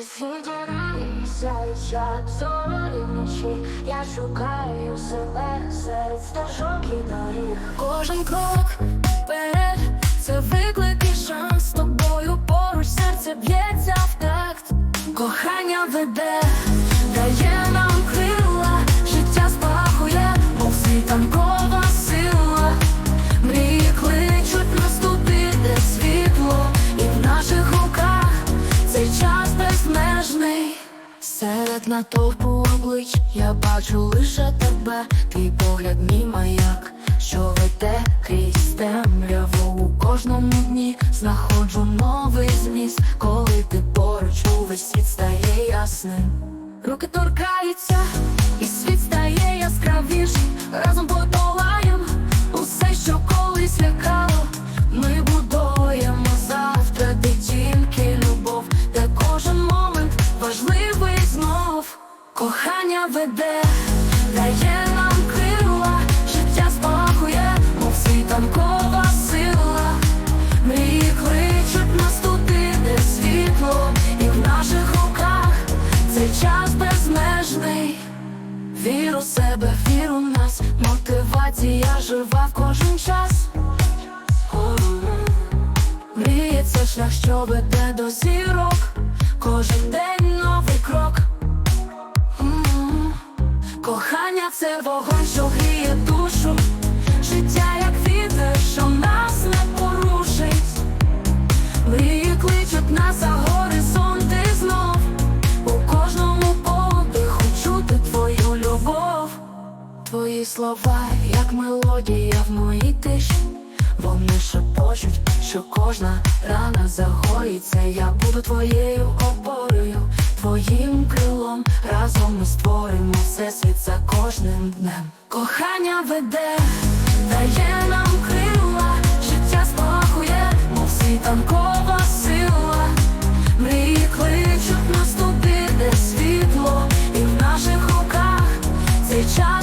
Усі діри сяють зорі Я шукаю себе серед стежок і доріг Кожен крок вперед це виклик і шанс. З тобою поруч серце б'ється в такт. Кохання веде, дає Серед натовпу облич. Я бачу лише тебе, твій погляд, мій маяк, що веде крізь темряву. У кожному дні знаходжу новий зміст, коли ти поруч увесь світ стає ясним. Руки торкаються, важливий знов. Кохання веде, дає нам крила, життя спахує, мов світанкова сила. Мрії кличуть нас туди, де світло, і в наших руках цей час безмежний. Віру в себе, віру в нас, мотивація жива в кожен час. Мріє це шлях, що веде до зірок, кожен Кохання це вогонь, що гріє душу, життя як вітер, що нас не порушить. Мрії кличуть нас за горизонти знов. У кожному подиху чути твою любов. Твої слова, як мелодія в моїй тиші. Вони шепочуть, що кожна рана загоїться. Я буду твоєю опорою, твоїм крилом. Разом ми створимо всесвіт днем. Кохання веде, дає нам крила, життя спокує, мов світанкова сила. Мрії кличуть нас туди, де світло, і в наших руках цей час